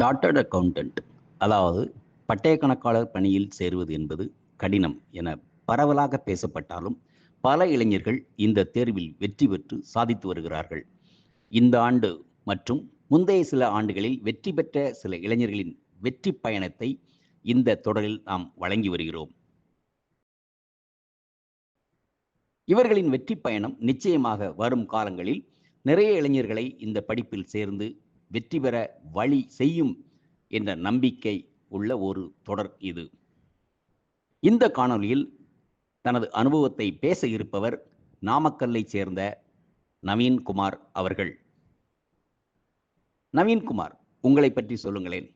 Chartered accountant அதாவது பட்டய கணக்காளர் பணியில் சேருவது என்பது கடினம் என பரவலாக பேசப்பட்டாலும் பல இளைஞர்கள் இந்த தேர்வில் வெற்றி பெற்று சாதித்து வருகிறார்கள். இந்த ஆண்டு மற்றும் முந்தைய சில ஆண்டுகளில் வெற்றி பெற்ற சில இளைஞர்களின் வெற்றி பயணத்தை இந்த தொடரில் நாம் வழங்கி வருகிறோம். இவர்களின் வெற்றி பயணம் நிச்சயமாக வரும் காலங்களில் நிறைய இளைஞர்களை இந்த படிப்பில் சேர்ந்து வெற்றி பெற வழி செய்யும் என்ற நம்பிக்கை உள்ள ஒரு தொடர் இது. இந்த காணொளியில் தனது அனுபவத்தை பேச இருப்பவர் நாமக்கல்லை சேர்ந்த நவீன்குமார் அவர்கள். நவீன்குமார் உங்களை பற்றி சொல்லுங்களேன்.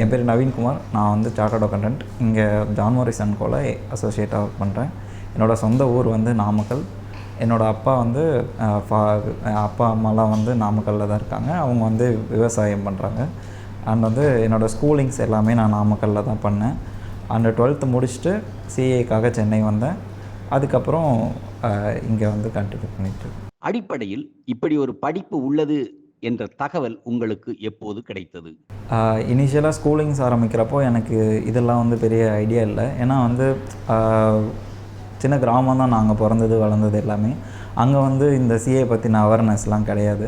என் பேர் நவீன்குமார் நான் வந்து சார்ட்டர்ட் அக்கௌண்டன்ட் இங்கே ஜான் மோரிசன் கோல அசோசியேட்டாக பண்ணுறேன் என்னோடய சொந்த ஊர் வந்து நாமக்கல். என்னோடய அப்பா வந்து ஃபா- அப்பா அம்மாலாம் வந்து நாமக்கல்லில் தான் இருக்காங்க. அவங்க வந்து விவசாயம் பண்ணுறாங்க அண்ட் வந்து என்னோடய ஸ்கூலிங்ஸ் எல்லாமே நான் நாமக்கல்லில் தான் பண்ணேன். அண்ட் டுவெல்த்து முடிச்சுட்டு சிஏக்காக சென்னை வந்தேன். அதுக்கப்புறம் இங்கே வந்து கண்டினியூ பண்ணிட்டு. அடிப்படையில் இப்படி ஒரு படிப்பு உள்ளது என்ற தகவல் உங்களுக்கு எப்போது கிடைத்தது? இனிஷியலாக ஸ்கூலிங்ஸ் ஆரம்பிக்கிறப்போ எனக்கு இதெல்லாம் வந்து பெரிய ஐடியா இல்லை. ஏன்னா வந்து சின்ன கிராமம் தான் நாங்கள் பிறந்தது வளர்ந்தது எல்லாமே. அங்கே வந்து இந்த சிஏ பற்றின அவேர்னஸ்லாம் கிடையாது.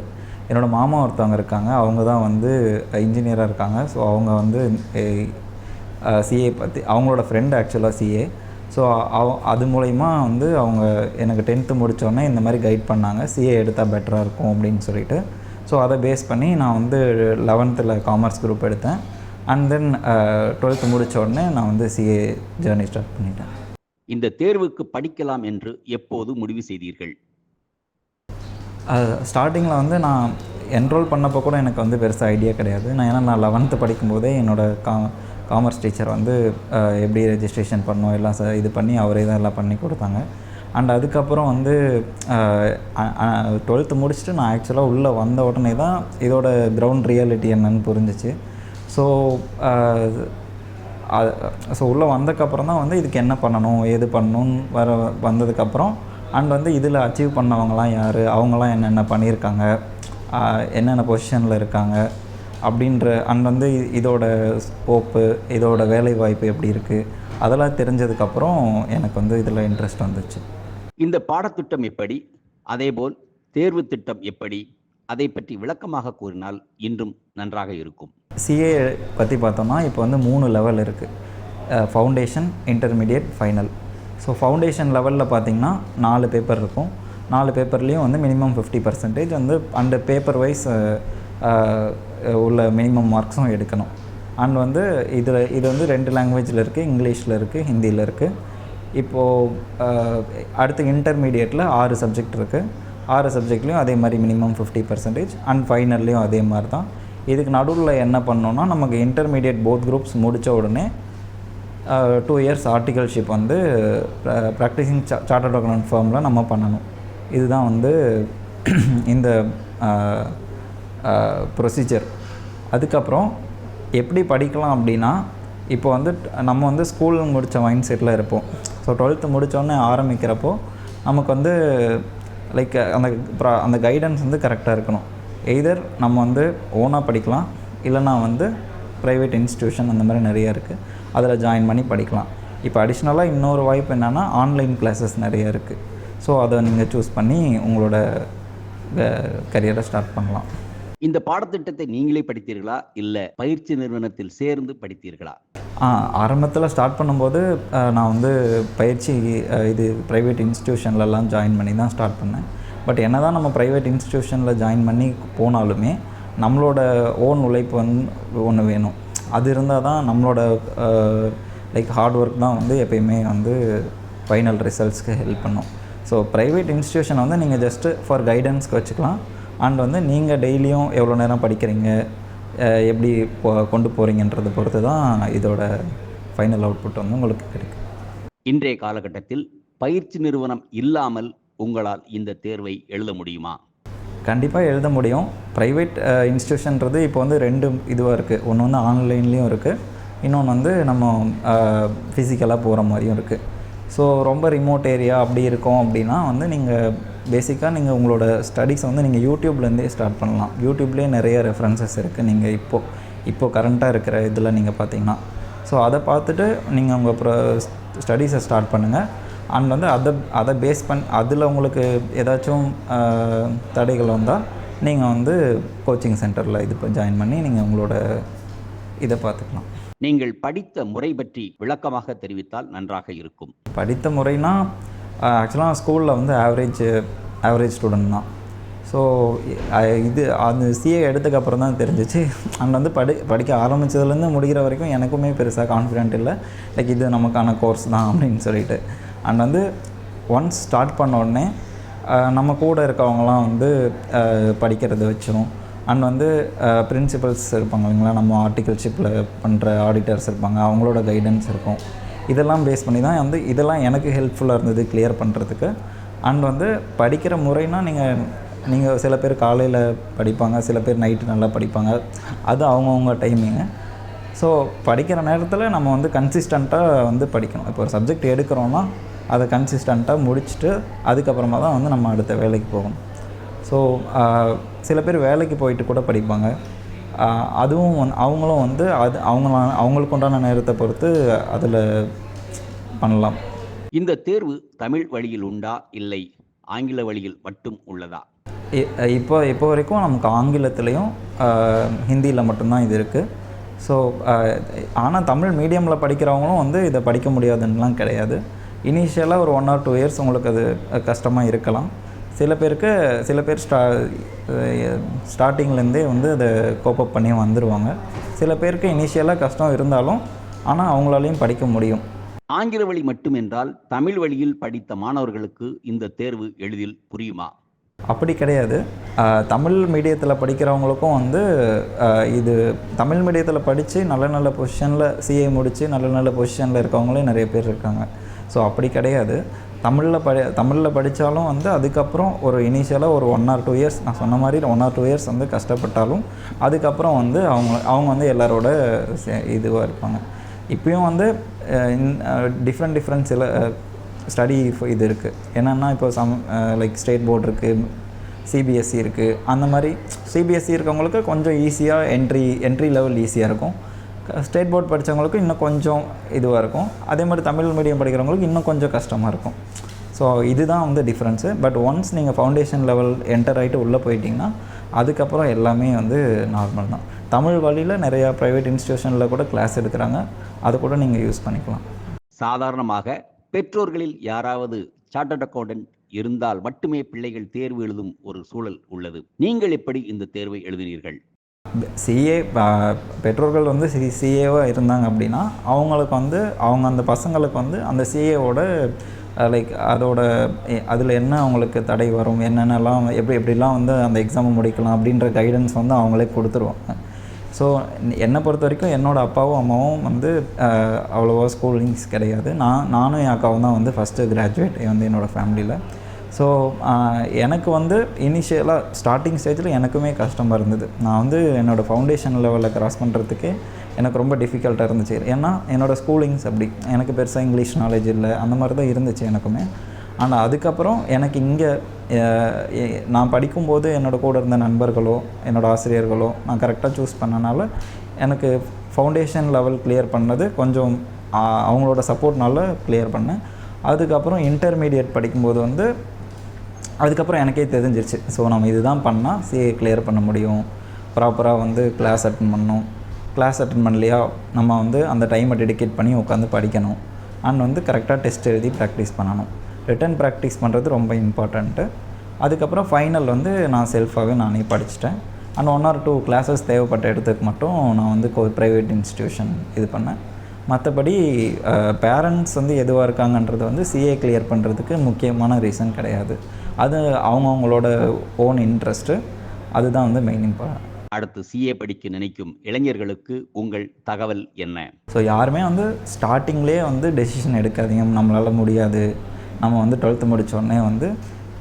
என்னோடய மாமா ஒருத்தவங்க இருக்காங்க. அவங்க தான் வந்து இன்ஜினியராக இருக்காங்க. ஸோ அவங்க வந்து சிஏ பற்றி அவங்களோட ஃப்ரெண்டு ஆக்சுவலாக சிஏ ஸோ அவ அது மூலயமா வந்து அவங்க எனக்கு டென்த்து முடித்தோடனே இந்த மாதிரி கைட் பண்ணாங்க. சிஏ எடுத்தால் பெட்டராக இருக்கும் அப்படின்னு சொல்லிட்டு. ஸோ அதை பேஸ் பண்ணி நான் வந்து லெவன்த்தில் காமர்ஸ் குரூப் எடுத்தேன். அண்ட் தென் டுவெல்த்து முடித்த உடனே நான் வந்து சிஏ ஜேர்னி ஸ்டார்ட் பண்ணிட்டேன். இந்த தேர்வுக்கு படிக்கலாம் என்று எப்போது முடிவு செய்தீர்கள்? ஸ்டார்டிங்கில் வந்து நான் என்ரோல் பண்ணப்போ கூட எனக்கு வந்து பெருசாக ஐடியா கிடையாது. நான் ஏன்னா நான் லெவன்த்து படிக்கும்போதே என்னோடய கா காமர்ஸ் டீச்சர் வந்து எப்படி ரெஜிஸ்ட்ரேஷன் பண்ணோம் எல்லாம் ச- இது பண்ணி அவரே தான் எல்லாம் பண்ணி கொடுத்தாங்க. அண்ட் அதுக்கப்புறம் வந்து டுவெல்த்து முடிச்சுட்டு நான் ஆக்சுவலாக உள்ளே வந்த உடனே தான் இதோட கிரவுண்ட் ரியாலிட்டி என்னன்னு புரிஞ்சிச்சு. ஸோ ஸோ உள்ளே வந்ததுக்கப்புறம் தான் வந்து இதுக்கு என்ன பண்ணணும் ஏது பண்ணணும்னு வர வந்ததுக்கப்புறம் அண்ட் வந்து இதில் அச்சீவ் பண்ணவங்களாம் யார் அவங்களாம் என்னென்ன பண்ணியிருக்காங்க என்னென்ன பொசிஷனில் இருக்காங்க அப்படின்ற அண்ட் வந்து இதோட ஸ்கோப்பு இதோட வேலை வாய்ப்பு எப்படி இருக்குது அதெல்லாம் தெரிஞ்சதுக்கப்புறம் எனக்கு வந்து இதில் இன்ட்ரெஸ்ட் வந்துச்சு. இந்த பாடத்திட்டம் எப்படி அதேபோல் தேர்வு திட்டம் எப்படி அதை பற்றி விளக்கமாக கூறினால் இன்றும் நன்றாக இருக்கும். சிஏ பற்றி பார்த்தோம்னா இப்போ வந்து மூணு லெவல் இருக்குது foundation intermediate final so foundation லெவலில் பார்த்தீங்கன்னா நாலு பேப்பர் இருக்கும். நாலு பேப்பர்லேயும் வந்து மினிமம் ஃபிஃப்டி பர்சன்டேஜ் வந்து அந்த பேப்பர் வைஸ் உள்ள மினிமம் மார்க்ஸும் எடுக்கணும். அண்ட் வந்து இதில் இது வந்து ரெண்டு லாங்குவேஜில் இருக்குது இங்கிலீஷில் இருக்குது ஹிந்தியில் இருக்குது இப்போது அடுத்து இன்டர்மீடியட்டில் ஆறு சப்ஜெக்ட் இருக்குது ஆறு சப்ஜெக்ட்லேயும் அதே மாதிரி மினிமம் ஃபிஃப்டி பர்சன்டேஜ் அண்ட் ஃபைனல்லையும் அதே மாதிரி தான் இதுக்கு நடுவில் என்ன பண்ணோன்னா நமக்கு இன்டர்மீடியட் போத் குரூப்ஸ் முடித்த உடனே டூ இயர்ஸ் ஆர்டிகல்ஷிப் வந்து ப்ராக்டிசிங் சார்ட்டர்ட் அக்கௌண்ட் ஃபார்மில் நம்ம பண்ணணும். இதுதான் வந்து இந்த ப்ரொசீஜர் அதுக்கப்புறம் எப்படி படிக்கலாம் அப்படின்னா இப்போ வந்து நம்ம வந்து ஸ்கூல் முடித்த மைண்ட் செட்டில் இருப்போம் ஸோ டுவெல்த்து முடித்தோடனே ஆரம்பிக்கிறப்போ நமக்கு வந்து லைக் அந்த ப்ரா- அந்த கைடன்ஸ் வந்து கரெக்டாக இருக்கணும். எய்தர் நம்ம வந்து ஓனாக படிக்கலாம் இல்லைனா வந்து ப்ரைவேட் இன்ஸ்டியூஷன் அந்த மாதிரி நிறைய இருக்குது அதில் ஜாயின் பண்ணி படிக்கலாம். இப்போ அடிஷ்னலாக இன்னொரு வாய்ப்பு என்னென்னா ஆன்லைன் கிளாஸஸ் நிறையா இருக்குது ஸோ அதை நீங்கள் சூஸ் பண்ணி உங்களோட கரியரை ஸ்டார்ட் பண்ணலாம். இந்த பாடத்திட்டத்தை நீங்களே படித்தீர்களா? இல்லை பயிற்சி நிறுவனத்தில் சேர்ந்து படித்தீர்களா? ஆரம்பத்தில் ஸ்டார்ட் பண்ணும்போது நான் வந்து பயிற்சி இது ப்ரைவேட் இன்ஸ்டியூஷன்லலாம் ஜாயின் பண்ணி தான் ஸ்டார்ட் பண்ணேன். பட் என்ன தான் நம்ம ப்ரைவேட் இன்ஸ்டியூஷனில் ஜாயின் பண்ணி போனாலுமே நம்மளோட ஓன் உழைப்பு வந்து ஒன்று வேணும். அது இருந்தால் தான் நம்மளோட லைக் ஹார்ட் ஒர்க் தான் வந்து எப்பயுமே வந்து ஃபைனல் ரிசல்ட்ஸ்க்கு ஹெல்ப் பண்ணும். ஸோ ப்ரைவேட் இன்ஸ்டியூஷனை வந்து நீங்கள் ஜஸ்ட்டு ஃபார் கைடன்ஸ்க்கு வச்சுக்கலாம். அண்ட் வந்து நீங்கள் டெய்லியும் எவ்வளோ நேரம் படிக்கிறீங்க எப்படி போ கொண்டு போகிறீங்கன்றதை பொறுத்து தான் இதோட ஃபைனல் அவுட்புட் வந்து உங்களுக்கு கிடைக்கும். இன்றைய காலகட்டத்தில் பயிற்சி நிறுவனம் இல்லாமல் உங்களால் இந்த தேர்வை எழுத முடியுமா? கண்டிப்பாக எழுத முடியும். ப்ரைவேட் இன்ஸ்டியூஷன்றது இப்போ வந்து ரெண்டு இதுவாக இருக்குது ஒன்று வந்து ஆன்லைன்லேயும் இருக்குது இன்னொன்று வந்து நம்ம ஃபிசிக்கலாக போகிற மாதிரியும் இருக்குது ஸோ ரொம்ப ரிமோட் ஏரியா அப்படி இருக்கோம் அப்படின்னா வந்து நீங்கள் பேசிக்காக நீங்கள் உங்களோட ஸ்டடீஸ் வந்து நீங்கள் யூடியூப்லேருந்தே ஸ்டார்ட் பண்ணலாம். யூடியூப்லேயே நிறைய ரெஃபரன்சஸ் இருக்குது நீங்கள் இப்போது இப்போ கரண்ட்டாக இருக்கிற இதில் நீங்கள் பார்த்தீங்கன்னா ஸோ அதை பார்த்துட்டு நீங்கள் உங்கள் ப்ரோ ஸ்டடீஸை ஸ்டார்ட் பண்ணுங்கள் அண்ட் வந்து அதை அதை பேஸ் பண்ணி அதில் உங்களுக்கு ஏதாச்சும் தடைகள் வந்தால் நீங்கள் வந்து கோச்சிங் சென்டரில் இது ஜாயின் பண்ணி நீங்கள் உங்களோட இதை பார்த்துக்கலாம். நீங்கள் படித்த முறை பற்றி விளக்கமாக தெரிவித்தால் நன்றாக இருக்கும். படித்த முறைனா ஆக்சுவலாக ஸ்கூலில் வந்து ஆவரேஜ் ஆவரேஜ் ஸ்டூடெண்ட் தான். ஸோ இது அந்த சிஏ எடுத்ததுக்கப்புறம் தான் தெரிஞ்சிச்சு. அங்கே வந்து படி படிக்க ஆரம்பித்ததுலேருந்து முடிகிற வரைக்கும் எனக்குமே பெருசாக கான்ஃபிடென்ட் இல்லை. லைக் இது நமக்கான கோர்ஸ் தான் அப்படின்னு சொல்லிட்டு. அண்ட் வந்து ஒன்ஸ் ஸ்டார்ட் பண்ண உடனே நம்ம கூட இருக்கவங்களாம் வந்து படிக்கிறது படிக்கிறத அண்ட் வந்து பிரின்சிபல்ஸ் இருப்பாங்க இல்லைங்களா? நம்ம ஆர்டிகல்ஷிப்பில் பண்ணுற ஆடிட்டர்ஸ் இருப்பாங்க. அவங்களோட கைடன்ஸ் இருக்கும். இதெல்லாம் பேஸ் பண்ணி தான் வந்து இதெல்லாம் எனக்கு ஹெல்ப்ஃபுல்லாக இருந்தது கிளியர் பண்ணுறதுக்கு அண்ட் வந்து படிக்கிற முறைனா நீங்கள் நீங்கள் சில பேர் காலையில் படிப்பாங்க சில பேர் நைட்டு நல்லா படிப்பாங்க. அது அவங்கவுங்க டைமிங்கு ஸோ படிக்கிற நேரத்தில் நம்ம வந்து கன்சிஸ்டண்ட்டாக வந்து படிக்கணும். இப்போ ஒரு சப்ஜெக்ட் எடுக்கிறோன்னா அதை கன்சிஸ்டண்ட்டாக முடிச்சுட்டு அதுக்கப்புறமா தான் வந்து நம்ம அடுத்த வேலைக்கு போகணும். ஸோ சில பேர் வேலைக்கு போயிட்டு கூட படிப்பாங்க. அதுவும் வந்து அவங்களும் வந்து அது அவங்க அவங்களுக்கு உண்டான நேரத்தை பொறுத்து அதில் பண்ணலாம். இந்த தேர்வு தமிழ் வழியில் உண்டா? இல்லை. ஆங்கில வழியில் மட்டும் உள்ளதா? இப்போ இப்போ வரைக்கும் நமக்கு ஆங்கிலத்துலேயும் ஹிந்தியில் மட்டும்தான் இது இருக்குது ஸோ ஆனால் தமிழ் மீடியமில் படிக்கிறவங்களும் வந்து இதை படிக்க முடியாதுன்னெலாம் கிடையாது. இனிஷியலாக ஒரு ஒன் ஆர் டூ இயர்ஸ் உங்களுக்கு அது கஷ்டமாக இருக்கலாம். சில பேருக்கு சில பேர் ஸ்டா ஸ்டார்டிங்லேருந்தே வந்து அதை கோப்பப் பண்ணி வந்துடுவாங்க சில பேருக்கு இனிஷியலாக கஷ்டம் இருந்தாலும் ஆனால் அவங்களாலையும் படிக்க முடியும். ஆங்கில வழி மட்டும் என்றால் தமிழ் வழியில் படித்த மாணவர்களுக்கு இந்த தேர்வு எளிதில் புரியுமா? அப்படி கிடையாது. தமிழ் மீடியத்தில் படிக்கிறவங்களுக்கும் வந்து இது தமிழ் மீடியத்தில் படித்து நல்ல நல்ல பொசிஷனில் சிஏ முடித்து நல்ல நல்ல பொசிஷனில் இருக்கவங்களே நிறைய பேர் இருக்காங்க. ஸோ அப்படி கிடையாது. தமிழில் படி தமிழில் படித்தாலும் வந்து அதுக்கப்புறம் ஒரு இனிஷியலாக ஒரு ஒன் ஆர் டூ இயர்ஸ் நான் சொன்ன மாதிரி ஒன் ஆர் டூ இயர்ஸ் வந்து கஷ்டப்பட்டாலும் அதுக்கப்புறம் வந்து அவங்க அவங்க வந்து எல்லாரோட இதுவாக இருப்பாங்க. இப்பயும் வந்து டிஃப்ரெண்ட் டிஃப்ரெண்ட் சில ஸ்டடி இது இருக்குது என்னென்னா இப்போ சம் லைக் ஸ்டேட் போர்டு இருக்குது சிபிஎஸ்சி இருக்குது அந்த மாதிரி சிபிஎஸ்சி இருக்கவங்களுக்கு கொஞ்சம் ஈஸியாக என்ட்ரி என்ட்ரி லெவல் ஈஸியாக இருக்கும். ஸ்டேட் போர்ட் படித்தவங்களுக்கு இன்னும் கொஞ்சம் இதுவாக இருக்கும். அதே மாதிரி தமிழ் மீடியம் படிக்கிறவங்களுக்கு இன்னும் கொஞ்சம் கஷ்டமாக இருக்கும். ஸோ இதுதான் வந்து டிஃப்ரென்ஸு பட் ஒன்ஸ் நீங்கள் ஃபவுண்டேஷன் லெவல் என்டர் ஆகிட்டு உள்ளே போயிட்டீங்கன்னா அதுக்கப்புறம் எல்லாமே வந்து நார்மல் தான். தமிழ் வழியில் நிறையா ப்ரைவேட் இன்ஸ்டியூஷனில் கூட கிளாஸ் எடுக்கிறாங்க. அதை கூட நீங்கள் யூஸ் பண்ணிக்கலாம். சாதாரணமாக பெற்றோர்களில் யாராவது சார்ட்டர்ட் அக்கௌண்டன்ட் இருந்தால் மட்டுமே பிள்ளைகள் தேர்வு எழுதும் ஒரு சூழல் உள்ளது. நீங்கள் எப்படி இந்த தேர்வை எழுதினீர்கள்? சிஏ பெற்றோர்கள் வந்து சி சிஏவாக இருந்தாங்க அப்படின்னா அவங்களுக்கு வந்து அவங்க அந்த பசங்களுக்கு வந்து அந்த சிஏவோட லைக் அதோட அதில் என்ன அவங்களுக்கு தடை வரும் என்னென்னலாம் எப்படி எப்படிலாம் வந்து அந்த எக்ஸாமை முடிக்கலாம் அப்படின்ற கைடன்ஸ் வந்து அவங்களே கொடுத்துருவாங்க. ஸோ என்னை பொறுத்த வரைக்கும் என்னோடய அப்பாவும் அம்மாவும் வந்து அவ்வளோவா ஸ்கூலிங்ஸ் கிடையாது. நான் நானும் என் அக்காவும் தான் வந்து ஃபஸ்ட்டு கிராஜுவேட் வந்து என்னோடய ஃபேமிலியில் ஸோ எனக்கு வந்து இனிஷியலாக ஸ்டார்டிங் ஸ்டேஜில் எனக்குமே கஷ்டமாக இருந்தது. நான் வந்து என்னோடய ஃபவுண்டேஷன் லெவலில் கிராஸ் பண்ணுறதுக்கே எனக்கு ரொம்ப டிஃபிகல்ட்டாக இருந்துச்சு. ஏன்னா என்னோடய ஸ்கூலிங்ஸ் அப்படி. எனக்கு பெருசாக இங்கிலீஷ் நாலேஜ் இல்லை. அந்த மாதிரி தான் இருந்துச்சு எனக்குமே. ஆனால் அதுக்கப்புறம் எனக்கு இங்கே நான் படிக்கும்போது என்னோடய கூட இருந்த நண்பர்களோ என்னோடய ஆசிரியர்களோ நான் கரெக்டாக சூஸ் பண்ணனால எனக்கு ஃபவுண்டேஷன் லெவல் கிளியர் பண்ணது கொஞ்சம் அவங்களோட சப்போர்ட்னால கிளியர் பண்ணேன். அதுக்கப்புறம் இன்டர்மீடியட் படிக்கும்போது வந்து அதுக்கப்புறம் எனக்கே தெரிஞ்சிருச்சு. ஸோ நம்ம இதுதான் பண்ணால் சிஏ கிளியர் பண்ண முடியும். ப்ராப்பராக வந்து கிளாஸ் அட்டன் பண்ணணும். கிளாஸ் அட்டன் பண்ணலையா நம்ம வந்து அந்த டைமை டெடிகேட் பண்ணி உட்காந்து படிக்கணும். அண்ட் வந்து கரெக்டாக டெஸ்ட் எழுதி ப்ராக்டிஸ் பண்ணணும். ரிட்டன் ப்ராக்டிஸ் பண்ணுறது ரொம்ப இம்பார்ட்டண்ட்டு அதுக்கப்புறம் ஃபைனல் வந்து நான் செல்ஃபாகவே நானே படிச்சிட்டேன். And one or two classes தேவைப்பட்ட இடத்துக்கு மட்டும் நான் வந்து ப்ரைவேட் இன்ஸ்டியூஷன் இது பண்ணேன். மற்றபடி பேரண்ட்ஸ் வந்து எதுவாக இருக்காங்கன்றது வந்து சிஏ கிளியர் பண்ணுறதுக்கு முக்கியமான ரீசன் கிடையாது. அது அவங்கவுங்களோட ஓன் இன்ட்ரெஸ்ட்டு அதுதான் வந்து மெயின் இம்பார்ட் அடுத்து சிஏ படிக்க நினைக்கும் இளைஞர்களுக்கு உங்கள் தகவல் என்ன? ஸோ யாருமே வந்து ஸ்டார்டிங்லேயே வந்து டெசிஷன் எடுக்காதீங்க. நம்மளால் முடியாது. நம்ம வந்து டுவெல்த்து முடித்தோடனே வந்து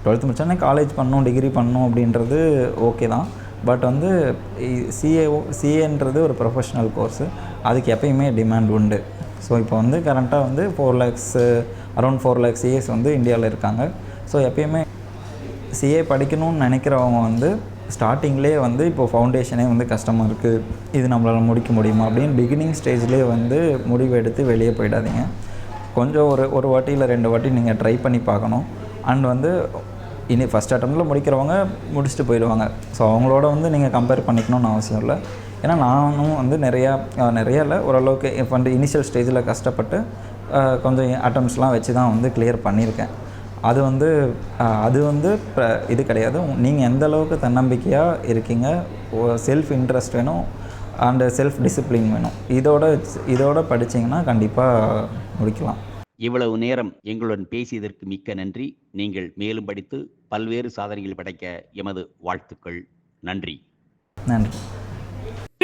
டுவெல்த்து முடித்தோடனே காலேஜ் பண்ணணும் டிகிரி பண்ணணும் அப்படின்றது ஓகே தான். பட் வந்து சிஏஓ சிஏன்றது ஒரு ப்ரொஃபஷ்னல் கோர்ஸு அதுக்கு எப்பயுமே டிமாண்ட் உண்டு. ஸோ இப்போ வந்து கரண்ட்டாக வந்து four lakhs around four lakhs CAs வந்து இந்தியாவில் இருக்காங்க. ஸோ எப்பயுமே சிஏ படிக்கணும்னு நினைக்கிறவங்க வந்து ஸ்டார்டிங்லேயே வந்து இப்போ ஃபவுண்டேஷனே வந்து கஷ்டமாக இருக்குது இது நம்மளால் முடிக்க முடியுமா அப்படின்னு பிகினிங் ஸ்டேஜ்லேயே வந்து முடிவு எடுத்து வெளியே போயிடாதீங்க. கொஞ்சம் ஒரு ஒரு வாட்டி இல்லை ரெண்டு வாட்டி நீங்கள் ட்ரை பண்ணி பார்க்கணும். அண்ட் வந்து இனி ஃபஸ்ட் அட்டம்ப்டில் முடிக்கிறவங்க முடிச்சுட்டு போயிடுவாங்க. ஸோ அவங்களோட வந்து நீங்கள் கம்பேர் பண்ணிக்கணும்னு அவசியம் இல்லை. ஏன்னா நானும் வந்து நிறையா நிறைய இல்லை ஓரளவுக்கு இப்போ வந்து இனிஷியல் ஸ்டேஜில் கஷ்டப்பட்டு கொஞ்சம் அட்டம்ப்ட்ஸ்லாம் வச்சு தான் வந்து கிளியர் பண்ணியிருக்கேன். அது வந்து அது வந்து இது கிடையாது. நீங்கள் எந்த அளவுக்கு தன்னம்பிக்கையாக இருக்கீங்க செல்ஃப் இன்ட்ரெஸ்ட் வேணும் அண்டு செல்ஃப் டிசிப்ளின் வேணும். இதோட இதோட படிச்சீங்கன்னா கண்டிப்பாக முடிக்கலாம். இவ்வளவு நேரம் எங்களுடன் பேசியதற்கு மிக்க நன்றி. நீங்கள் மேலும் படித்து பல்வேறு சாதனைகள் படைக்க எமது வாழ்த்துக்கள். நன்றி. நன்றி.